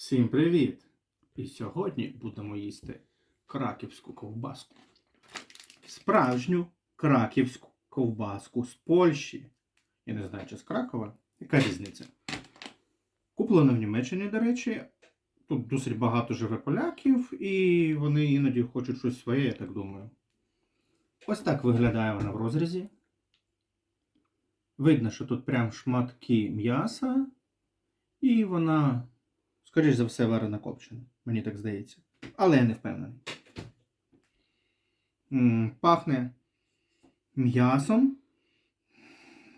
Всім привіт! І сьогодні будемо їсти краківську ковбаску. Справжню краківську ковбаску з Польщі. Я не знаю, чи з Кракова. Яка різниця? Куплено в Німеччині, до речі. Тут досить багато живе поляків, і вони іноді хочуть щось своє, я так думаю. Ось так виглядає вона в розрізі. Видно, що тут прям шматки м'яса, і вона Скоріш за все, варена копчена, мені так здається. Але я не впевнений. Пахне м'ясом.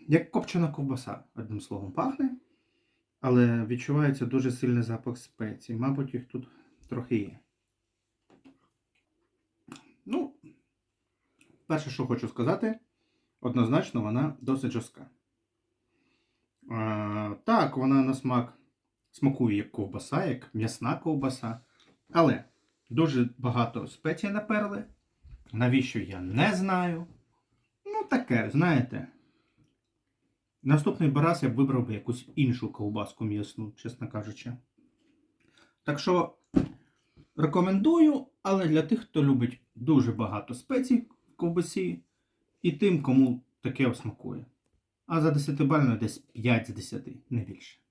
Як копчена ковбаса, одним словом, пахне. Але відчувається дуже сильний запах спецій. Мабуть, їх тут трохи є. Ну, перше, що хочу сказати, однозначно вона досить жорстка. А, так, вона на смак смакує як ковбаса, як м'ясна ковбаса. Але дуже багато спецій наперли. Навіщо я не знаю. Ну, таке, знаєте. Наступний раз я б вибрав би якусь іншу ковбаску м'ясну, чесно кажучи. Так що рекомендую, але для тих, хто любить дуже багато спецій в ковбасі, і тим, кому таке смакує. А за 10 бальною десь 5 з 10, не більше.